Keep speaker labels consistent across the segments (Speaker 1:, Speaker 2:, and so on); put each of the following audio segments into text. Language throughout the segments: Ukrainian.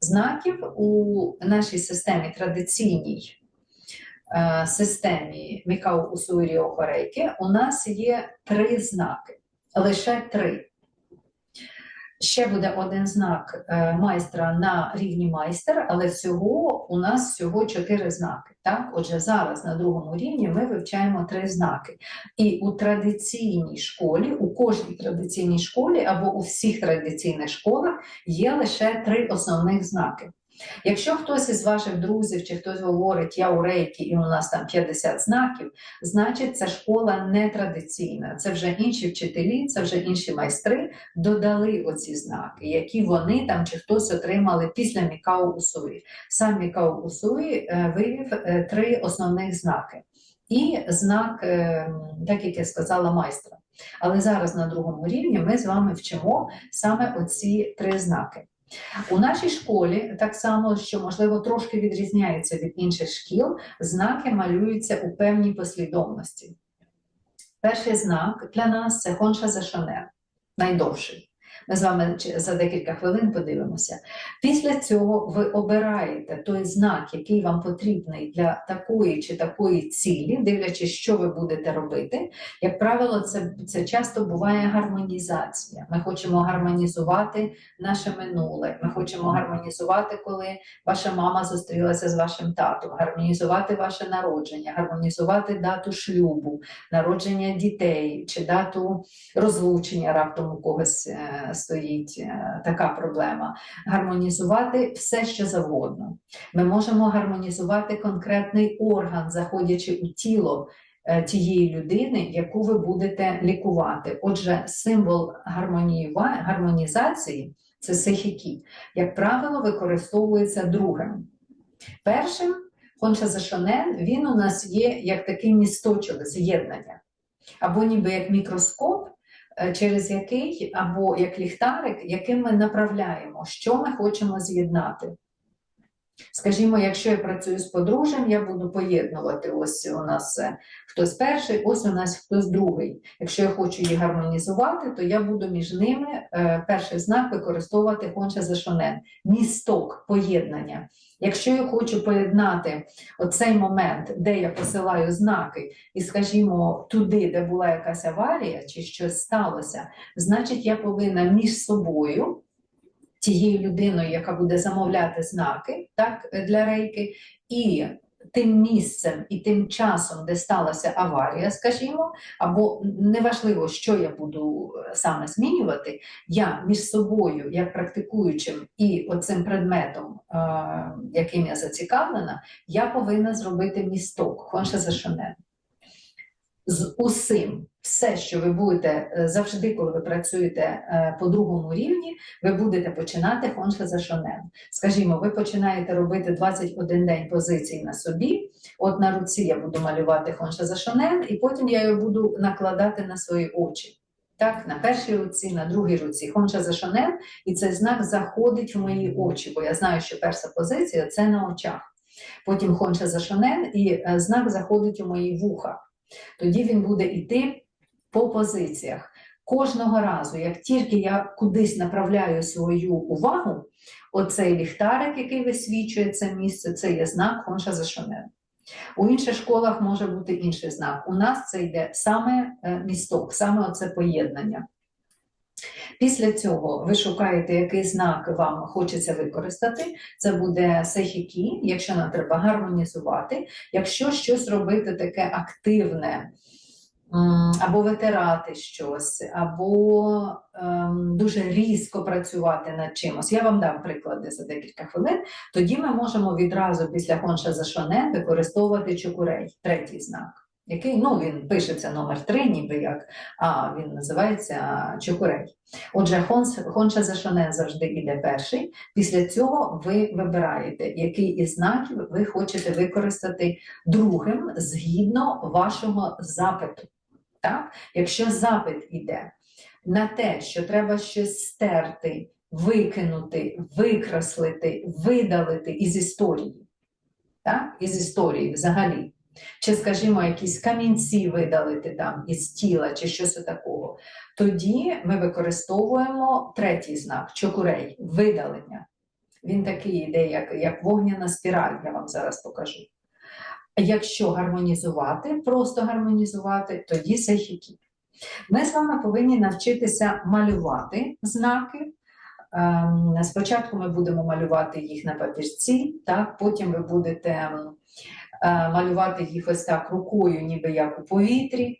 Speaker 1: Знаків у нашій системі традиційній е, системі Мікау Усуїрі Охорейки у нас є три знаки, лише три. Ще буде один знак е, майстра на рівні майстер, але всього у нас всього чотири знаки. Так? Отже, зараз на другому рівні ми вивчаємо три знаки. І у традиційній школі, у кожній традиційній школі або у всіх традиційних школах є лише три основних знаки. Якщо хтось із ваших друзів чи хтось говорить, я у рейкі і у нас там 50 знаків, значить ця школа не традиційна. Це вже інші вчителі, це вже інші майстри додали оці знаки, які вони там чи хтось отримали після Мікао Усуї. Сам Мікао Усуї е, вивів е, три основних знаки. І знак, е, так як я сказала, майстра. Але зараз на другому рівні ми з вами вчимо саме оці три знаки. У нашій школі так само, що можливо трошки відрізняється від інших шкіл, знаки малюються у певній послідовності. Перший знак для нас це Хонша Зашонен, найдовший. Ми з вами за декілька хвилин подивимося. Після цього ви обираєте той знак, який вам потрібний для такої чи такої цілі, дивлячись, що ви будете робити. Як правило, це, це часто буває гармонізація. Ми хочемо гармонізувати наше минуле. Ми хочемо гармонізувати, коли ваша мама зустрілася з вашим татом, гармонізувати ваше народження, гармонізувати дату шлюбу, народження дітей чи дату розлучення раптом у когось е, стоїть е, така проблема. Гармонізувати все, що завгодно. Ми можемо гармонізувати конкретний орган, заходячи у тіло е, тієї людини, яку ви будете лікувати. Отже, символ гармонізації це сихікі, як правило, використовується другим. Першим Хонша Зашонен, він у нас є як такий місточок з'єднання, або ніби як мікроскоп, через який, або як ліхтарик, яким ми направляємо, що ми хочемо з'єднати. Скажімо, якщо я працюю з подружжям, я буду поєднувати ось у нас е, хтось перший, ось у нас хтось другий. Якщо я хочу їх гармонізувати, то я буду між ними е, перший знак використовувати хонча зашонен, місток поєднання. Якщо я хочу поєднати оцей момент, де я посилаю знаки, і, скажімо, туди, де була якась аварія чи щось сталося, значить я повинна між собою тією людиною, яка буде замовляти знаки так, для рейки, і тим місцем і тим часом, де сталася аварія, скажімо, або неважливо, що я буду е, саме змінювати, я між собою, як практикуючим, і оцим предметом, е, яким я зацікавлена, я повинна зробити місток, хонша зашонен. З усім, все, що ви будете е, завжди, коли ви працюєте е, по другому рівні, ви будете починати хонша зашонен. Скажімо, ви починаєте робити 21 день позицій на собі. От на руці я буду малювати хонша зашонен, і потім я його буду накладати на свої очі. Так, на першій руці, на другій руці хонша зашонен, і цей знак заходить в мої очі, бо я знаю, що перша позиція це на очах. Потім хонша зашонен, і е, знак заходить у мої вуха. Тоді він буде йти по позиціях. Кожного разу, як тільки я кудись направляю свою увагу, оцей ліхтарик, який висвічує це місце, це є знак Хонша Зашонен. У інших школах може бути інший знак. У нас це йде саме е, місток, саме оце поєднання. Після цього ви шукаєте, який знак вам хочеться використати. Це буде сехікі, якщо нам треба гармонізувати, якщо щось робити таке активне, або витирати щось, або ем, дуже різко працювати над чимось. Я вам дам приклади за декілька хвилин. Тоді ми можемо відразу після хонша зашонен використовувати чокурей, третій знак. Який, ну, він пишеться номер 3, ніби як, а він називається чокурей. Отже, хонс, хонша зашонен завжди йде перший. Після цього ви вибираєте, який із знаків ви хочете використати другим згідно вашого запиту. Так? Якщо запит іде на те, що треба щось стерти, викинути, викреслити, видалити із історії, так? із історії взагалі. Чи, скажімо, якісь камінці видалити там із тіла, чи щось такого, тоді ми використовуємо третій знак чокурей видалення. Він такий йде, як, як вогняна спіраль, я вам зараз покажу. Якщо гармонізувати, просто гармонізувати, тоді сейхікі. Ми з вами повинні навчитися малювати знаки. Ем, Спочатку ми будемо малювати їх на папірці, так? потім ви будете ем, малювати їх ось так рукою, ніби як у повітрі.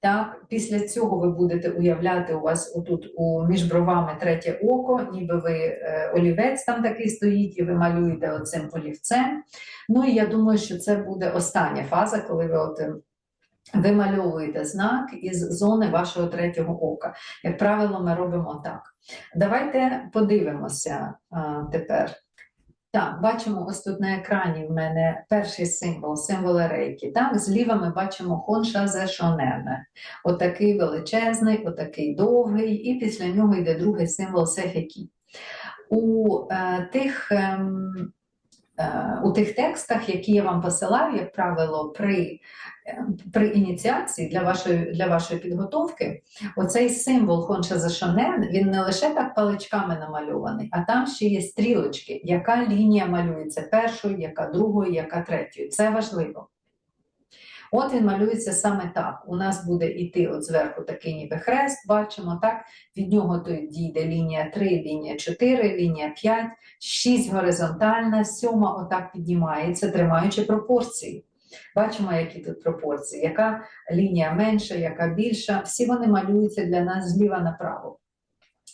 Speaker 1: Так? Після цього ви будете уявляти у вас отут у, між бровами третє око, ніби ви е, олівець там такий стоїть, і ви малюєте оцим олівцем. Ну і я думаю, що це буде остання фаза, коли ви от е, вимальовуєте знак із зони вашого третього ока. Як правило, ми робимо так. Давайте подивимося а, тепер. Так, бачимо ось тут на екрані в мене перший символ, символ рейки. Так, зліва ми бачимо хонша зешонене. Отакий величезний, отакий довгий, і після нього йде другий символ сехекі. У е, тих е, у тих текстах, які я вам посилаю, як правило, при, е, при ініціації для вашої, для вашої підготовки, оцей символ Хонша Зашонен, він не лише так паличками намальований, а там ще є стрілочки, яка лінія малюється першою, яка другою, яка третьою. Це важливо. От він малюється саме так. У нас буде йти от зверху такий ніби хрест, бачимо, так? Від нього тоді йде лінія 3, лінія 4, лінія 5, 6 горизонтальна, 7 отак піднімається, тримаючи пропорції. Бачимо, які тут пропорції, яка лінія менша, яка більша. Всі вони малюються для нас зліва направо.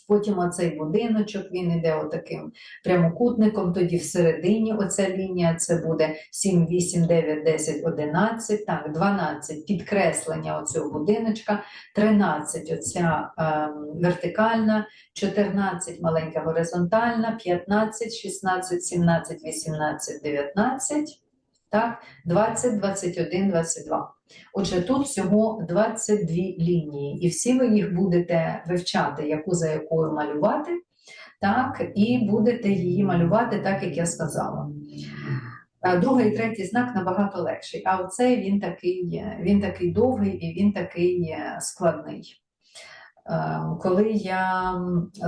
Speaker 1: Потім оцей будиночок, він іде отаким прямокутником, тоді всередині оця лінія, це буде 7, 8, 9, 10, 11, так, 12 підкреслення оцього будиночка, 13 оця ем, вертикальна, 14 маленька горизонтальна, 15, 16, 17, 18, 19, так, 20, 21, 22. Отже, тут всього 22 лінії, і всі ви їх будете вивчати, яку за якою малювати, так, і будете її малювати так, як я сказала. Другий і третій знак набагато легший, а оцей він такий, він такий довгий і він такий е, складний. Е, Коли я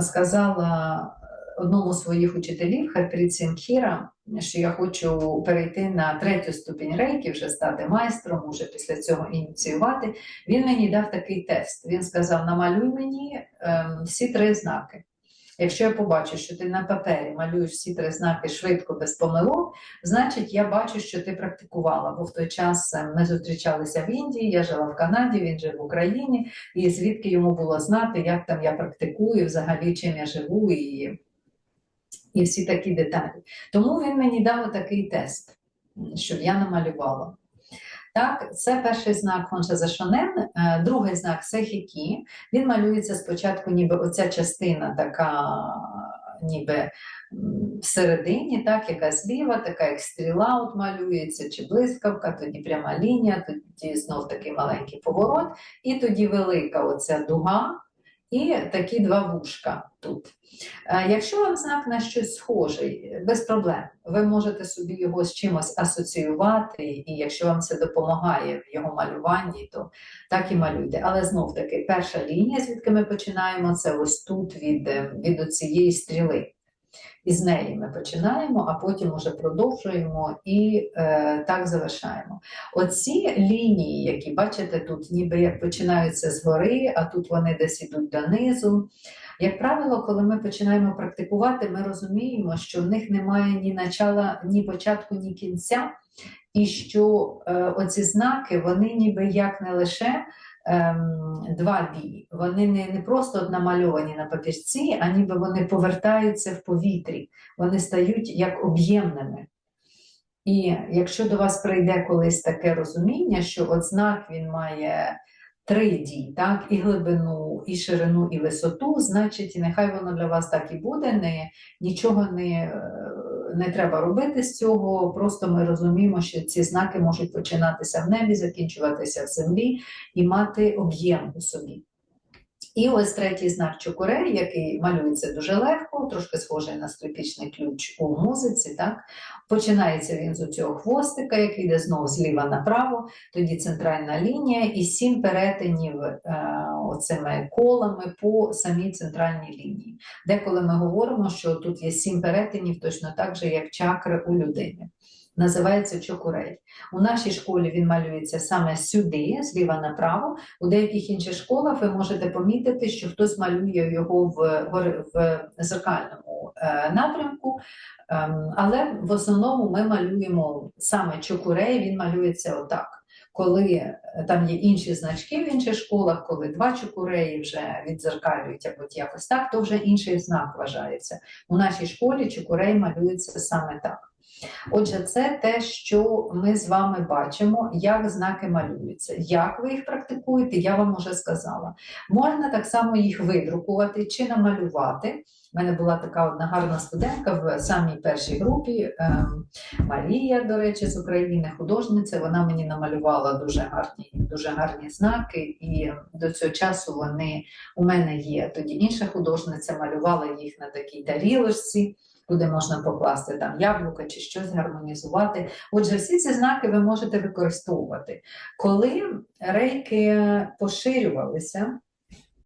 Speaker 1: сказала одному з своїх учителів, Харпріці Мхіра, що я хочу перейти на третю ступінь рейки, вже стати майстром, уже після цього ініціювати. Він мені дав такий тест. Він сказав: намалюй мені ем, всі три знаки. Якщо я побачу, що ти на папері малюєш всі три знаки швидко, без помилок, значить я бачу, що ти практикувала. Бо в той час е, ми зустрічалися в Індії, я жила в Канаді, він жив в Україні, і звідки йому було знати, як там я практикую, взагалі чим я живу, і, і всі такі деталі. Тому він мені дав такий тест, щоб я намалювала. Так, це перший знак Хонша Зашонен, Е, другий знак Сехікі. Він малюється спочатку, ніби оця частина така, ніби всередині, так, яка зліва, така як стріла от малюється, чи блискавка, тоді пряма лінія, тоді знов такий маленький поворот, і тоді велика оця дуга, і такі два вушка тут. Е, Якщо вам знак на щось схожий, без проблем, ви можете собі його з чимось асоціювати, і якщо вам це допомагає в його малюванні, то так і малюйте. Але знов таки, перша лінія, звідки ми починаємо, це ось тут від, е, від цієї стріли. І з неї ми починаємо, а потім уже продовжуємо і е, так завершаємо. Оці лінії, які бачите тут, ніби як починаються згори, а тут вони десь ідуть донизу. Як правило, коли ми починаємо практикувати, ми розуміємо, що в них немає ні начала, ні початку, ні кінця, і що е, оці знаки, вони ніби як не лише ем, два бі, вони не, не просто намальовані на папірці, а ніби вони повертаються в повітрі, вони стають як об'ємними. І якщо до вас прийде колись таке розуміння, що от знак він має три дій, так, і глибину, і ширину, і висоту, значить, і нехай воно для вас так і буде, не, нічого не, е, не треба робити з цього, просто ми розуміємо, що ці знаки можуть починатися в небі, закінчуватися в землі і мати об'єм у собі. І ось третій знак чукурей, який малюється дуже легко, трошки схожий на скрипічний ключ у музиці. Так? Починається він з цього хвостика, який йде знову зліва направо, тоді центральна лінія і сім перетинів е, оцими колами по самій центральній лінії. Деколи ми говоримо, що тут є сім перетинів, точно так же, як чакри у людини. Називається чокурей. У нашій школі він малюється саме сюди, зліва направо. У деяких інших школах ви можете помітити, що хтось малює його в, в зеркальному е, напрямку, Ем, але в основному ми малюємо саме чокурей, він малюється отак. Коли е, там є інші значки в інших школах, коли два чокуреї вже відзеркалюють або якось так, то вже інший знак вважається. У нашій школі чокурей малюється саме так. Отже, це те, що ми з вами бачимо, як знаки малюються. Як ви їх практикуєте, я вам вже сказала. Можна так само їх видрукувати чи намалювати. У мене була така одна гарна студентка в самій першій групі, ем, Марія, до речі, з України, художниця. Вона мені намалювала дуже гарні, дуже гарні знаки, і до цього часу вони у мене є. Тоді інша художниця малювала їх на такій тарілочці. Куди можна покласти там яблука чи щось гармонізувати. Отже, всі ці знаки ви можете використовувати. Коли рейки поширювалися,